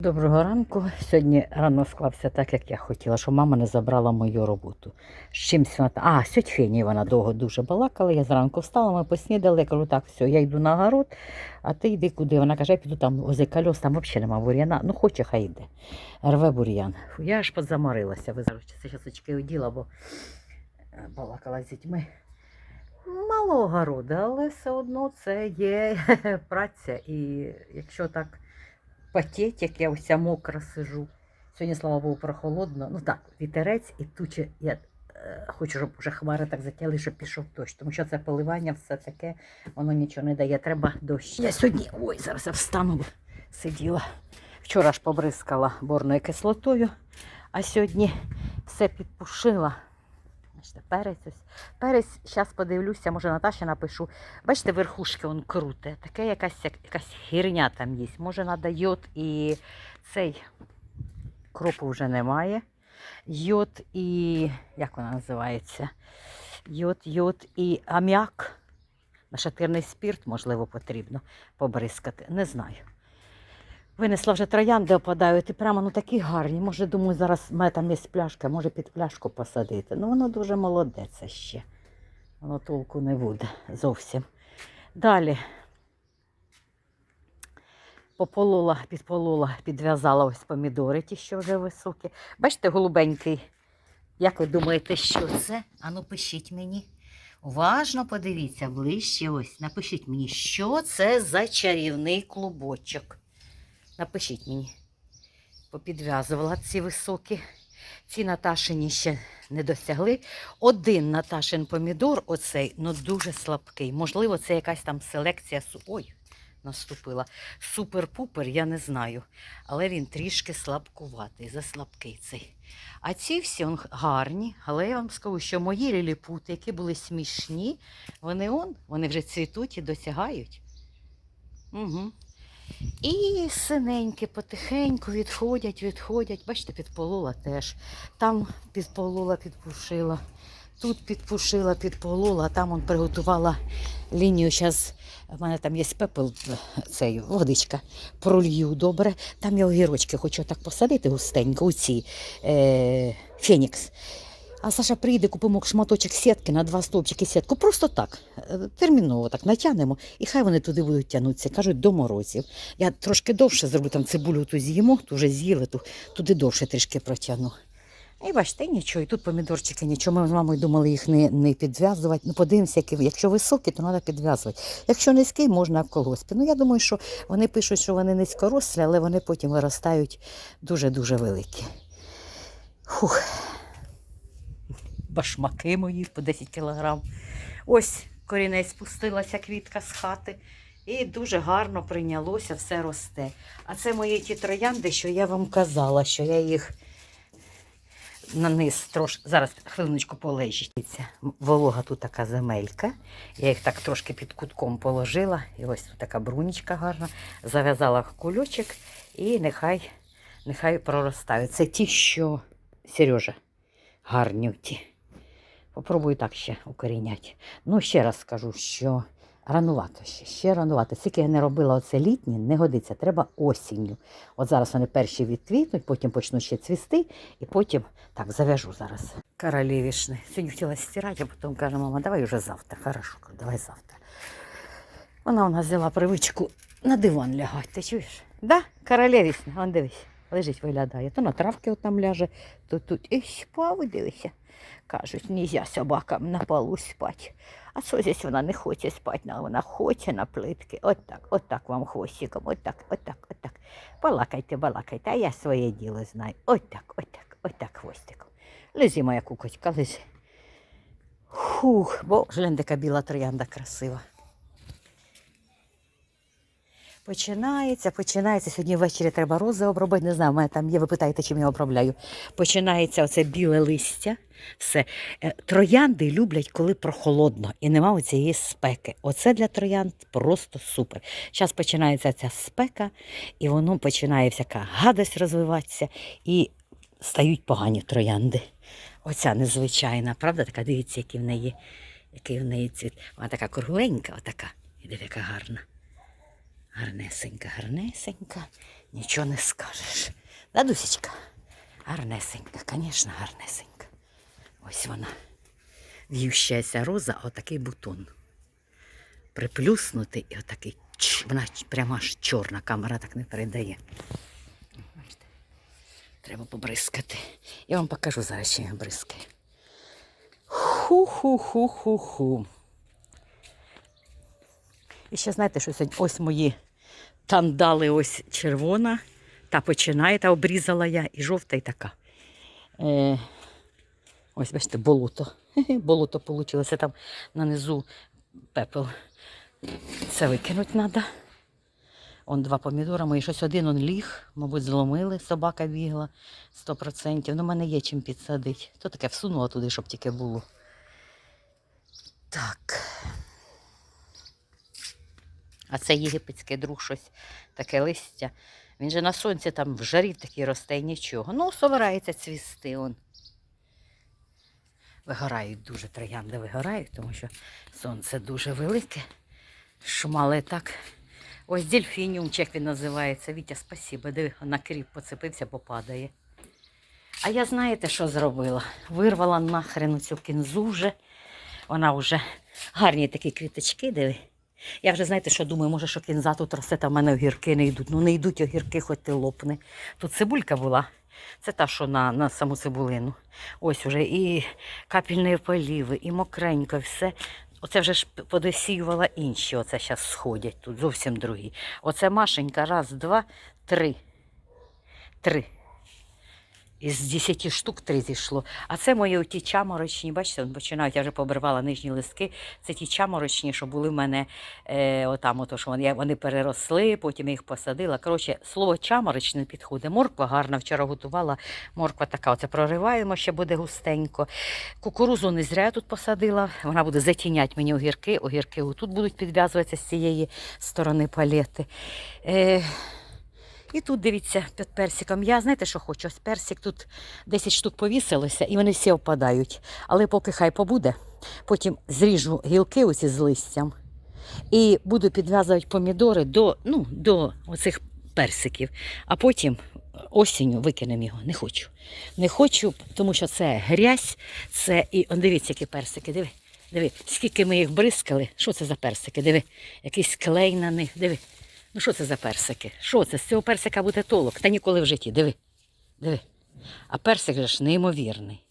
Доброго ранку. Сьогодні рано склався так, як я хотіла, що мама не забрала мою роботу. З чимсь вона. А, сьогодні Фені вона довго дуже балакала. Я зранку встала, ми поснідали. Я кажу, так, все, я йду на город, а ти йди куди. Вона каже, я піду там возле кольос, там взагалі нема бур'яна. Ну, хоче, хай йде. Рве бур'ян. Я аж позаморилася. Ви зараз зараз очки оділа, бо е, балакала з дітьми. Мало огороду, але все одно це є праця. І якщо так потеть, як я вся мокра сижу. Сьогодні, слава Богу, прохолодно. Ну так, вітерець і тучі. Я е, хочу, щоб вже хмари так затягли, щоб пішов дощ. Тому що це поливання, все таке, воно нічого не дає. Треба дощ. Я сьогодні, ой, зараз я встану, сиділа. Вчора ж побризкала борною кислотою, а сьогодні все підпушила. Бачите, перець ось. Перець, зараз подивлюся, може Наташі напишу. Бачите, верхушки он круте. Таке якась, як- якась херня там є. Може, треба йод і цей кропу вже немає. Йод і. як вона називається? Йод, йод і аміак. Нашатирний спірт, можливо, потрібно побризкати. Не знаю. Винесла вже троянди опадають і прямо ну такі гарні. Може, думаю, зараз в мене там є пляшка, може під пляшку посадити. Ну, воно дуже молоде це ще. Воно толку не буде зовсім. Далі пополола, підполола, підв'язала ось помідори, ті, що вже високі. Бачите, голубенький. Як ви думаєте, що це? Ану, пишіть мені. Уважно подивіться ближче. Ось. Напишіть мені, що це за чарівний клубочок. Напишіть мені. Попідв'язувала ці високі. Ці Наташині ще не досягли. Один Наташин помідор, оцей, ну дуже слабкий. Можливо, це якась там селекція. Ой, наступила. Супер-пупер, я не знаю. Але він трішки слабкуватий, заслабкий цей. А ці всі он, гарні, але я вам скажу, що мої ліліпути, які були смішні, вони он, вони вже цвітуть і досягають. Угу. І синенькі потихеньку відходять, відходять. Бачите, підполола теж. Там підполола, підпушила. Тут підпушила, підполола, а там он приготувала лінію. Зараз в мене там є пепел, цей, водичка. Пролью добре. Там я огірочки хочу так посадити густенько, у ці е, Фенікс. А Саша прийде, купимо шматочок сітки на два стовпчики сітку. Просто так, е, терміново так натягнемо, і хай вони туди будуть тягнутися. Кажуть, до морозів. Я трошки довше зроблю там цибулю ту з'їмо, ту вже з'їли, ту, туди довше трішки протягну. І бачите, нічого, і тут помідорчики нічого. Ми з мамою думали їх не, не підв'язувати. Ну, подивимося, якщо високі, то треба підв'язувати. Якщо низький, можна в колгоспі. Ну, я думаю, що вони пишуть, що вони низькорослі, але вони потім виростають дуже-дуже великі. Фух. Башмаки мої по 10 кілограм. Ось корінець спустилася квітка з хати. І дуже гарно прийнялося, все росте. А це мої ті троянди, що я вам казала, що я їх на низ трошки. Зараз хвилиночку полежіть. Дивіться, Волога тут така земелька. Я їх так трошки під кутком положила. І ось тут така брунічка гарна. Зав'язала кульочок і нехай, нехай проростають. Це ті, що Сережа, гарні ті. Попробую так ще укорінять. Ну, ще раз скажу, що ранувато ще, ще ранувато. Скільки я не робила оце літнє, не годиться, треба осінню. От зараз вони перші відквітнуть, потім почнуть ще цвісти, і потім так зав'яжу зараз. Королевішни. Сьогодні хотіла стирати, а потім каже, мама, давай вже завтра. Хорошо, давай завтра. Вона у нас взяла привичку на диван лягати, ти чуєш? Да, королевішна, вон дивись, лежить, виглядає. То на травки там ляже, то тут і спав, дивися. Кажуть, нельзя собакам на полу спати. А що здесь вона не хоче спати, але вона хоче на плитки. От так, от так вам хвостиком, от так, от так, от так. Балакайте, балакайте, а я своє діло знаю. От так, от так, от так хвостиком. Лежи, моя кукочка, лежи. Фух, бо глянь, така біла троянда красива. Починається, починається. Сьогодні ввечері треба рози обробити. Не знаю, в мене там є, ви питаєте, чим я обробляю. Починається оце біле листя. Все. Е, Троянди люблять, коли прохолодно і нема цієї спеки. Оце для троянд просто супер. Зараз починається ця спека, і воно починає всяка гадость розвиватися, і стають погані троянди. Оця незвичайна, правда? Така дивіться, який в неї, який в неї цвіт. Вона така кругленька, отака. І яка гарна. Гарнесенька, гарнесенька. Нічого не скажеш. Да, Дусечка? Гарнесенька, звісно, гарнесенька. Ось вона. В'ющається роза, отакий бутон. Приплюснутий і отакий. ч- Вона прямо аж чорна, камера так не передає. Треба побризкати. Я вам покажу зараз, чим я бризкаю. Ху-ху-ху-ху-ху. І ще знаєте, що сьогодні ось мої тандали, ось червона, та починає, та обрізала я, і жовта, і така. Е, ось, бачите, болото. Болото вийшло там нанизу пепел. Це викинути треба. Он два помідора, мої щось один он ліг, мабуть, зломили, собака бігла 100%. Ну, в мене є чим підсадити. То таке всунула туди, щоб тільки було. Так. А це єгипетський друг щось таке листя. Він же на сонці там в жарі такий росте і нічого. Ну, собирається цвісти он. Вигорають дуже троянди вигорають, тому що сонце дуже велике. Шумали так. Ось дельфініумчик він називається. Вітя, спасибо. Диви, на кріп поцепився, бо падає. А я знаєте, що зробила? Вирвала нахрен цю кінзу вже. Вона вже гарні такі квіточки, диви. Я вже знаєте, що думаю, може, що кінза тут росте, та в мене огірки не йдуть. Ну не йдуть огірки, хоч ти лопни. Тут цибулька була. Це та, що на, на саму цибулину. Ось уже і капельні поліви, і мокренько, все. Оце вже ж подосіювала інші. Оце зараз сходять тут, зовсім другі. Оце Машенька, раз, два, три. Три. Із 10 штук три зійшло. А це мої оті чаморочні, бачите, починають, я вже побривала нижні листки. Це ті чаморочні, що були в мене е, отам, ото, що вони, вони переросли, потім я їх посадила. Коротше, слово чаморочне підходить. Морква гарна, вчора готувала. Морква така, оце прориваємо, ще буде густенько. Кукурузу не зря я тут посадила. Вона буде затіняти мені огірки. Огірки тут будуть підв'язуватися з цієї сторони палети. Е, і тут дивіться під персиком. Я знаєте, що хочу? Ось персик тут 10 штук повісилося і вони всі опадають. Але поки хай побуде, потім зріжу гілки оці з листям і буду підв'язувати помідори до, ну, до оцих персиків. А потім осінню викинемо його. Не хочу. Не хочу, тому що це грязь, це і он дивіться, які персики. Диви, диви, скільки ми їх бризкали. Що це за персики? Диви, якийсь клей на них. Диви. Ну що це за персики? Що це? З цього персика буде толок. Та ніколи в житті. Диви. Диви. А персик же ж неймовірний.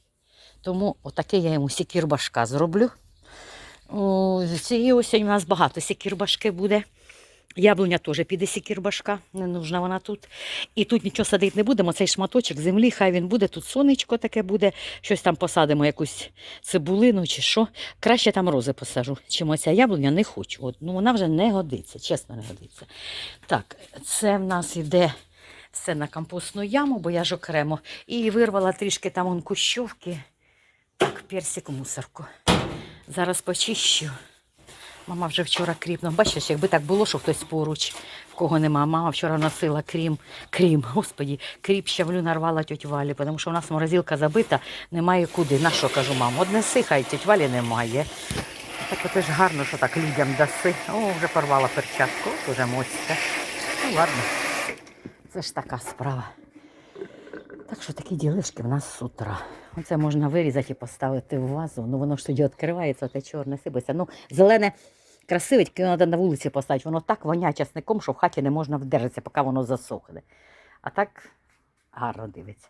Тому отакий я йому сікірбашка зроблю. О, цієї осінь у нас багато сікірбашки буде. Яблуня теж піде сікірбашка, не нужна вона тут. І тут нічого садити не будемо. Цей шматочок землі, хай він буде. Тут сонечко таке буде, щось там посадимо, якусь цибулину чи що. Краще там рози посажу, чим оця яблуня не хочу. От, ну вона вже не годиться, чесно не годиться. Так, це в нас іде все на компостну яму, бо я ж окремо. І вирвала трішки там он кущовки. Так, персик мусорку. Зараз почищу. Мама вже вчора кріпно. Бачиш, якби так було, що хтось поруч, в кого нема. Мама вчора носила крім, крім, господі, кріп щавлю нарвала тьоть Валі, тому що у нас морозилка забита, немає куди. На що кажу, мам, однеси, хай тьоть Валі немає. Так от ж гарно, що так людям даси. О, вже порвала перчатку, от уже моцька. Ну ладно, це ж така справа. Так що такі ділишки в нас з утра. Оце можна вирізати і поставити в вазу. Ну воно ж тоді відкривається, те чорне сипеться. Ну, зелене красиве, тільки треба на вулиці поставити. Воно так воняє часником, що в хаті не можна вдержатися, поки воно засохне. А так гарно дивиться.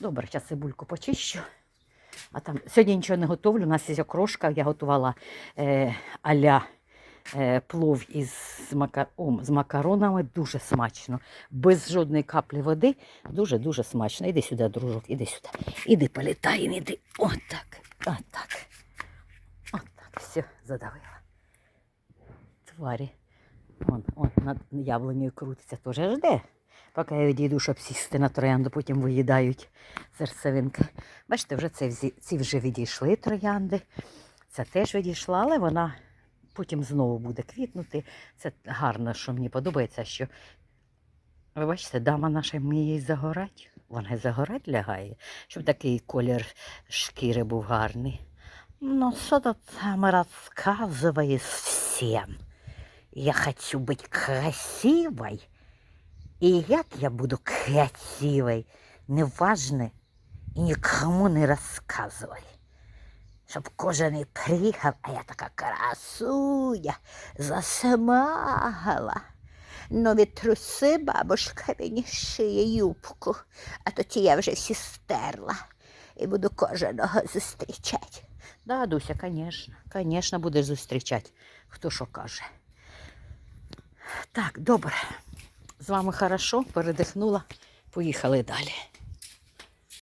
Добре, зараз цибульку почищу. А там сьогодні нічого не готовлю. У нас є окрошка. Я готувала е, аля е, плов із мака... О, з макаронами. Дуже смачно. Без жодної каплі води. Дуже-дуже смачно. Іди сюди, дружок, іди сюди. Іди, політаємо, іди. Отак. Отак. Отак. Все, задавила. Тварі. Вон, он над яблунею крутиться, теж жде. Поки я відійду, щоб сісти на троянду, потім виїдають серцевинки. Бачите, вже це, ці вже відійшли троянди. Ця теж відійшла, але вона потім знову буде квітнути. Це гарно, що мені подобається, що ви бачите, дама наша вміє й загорать. Вона загорать лягає, щоб такий колір шкіри був гарний. Ну, що то там розказує всім? Я хочу быть красивой І як я буду красивий, неважний і нікому не розказувай. Щоб кожен приїхав, а я така красуня, засмагала. Нові труси бабушка мені шиє юбку, а то ті я вже всі стерла і буду кожного зустрічати. Да, Дуся, звісно, звісно, будеш зустрічати. Хто що каже. Так, добре. З вами хорошо, передихнула. Поїхали далі.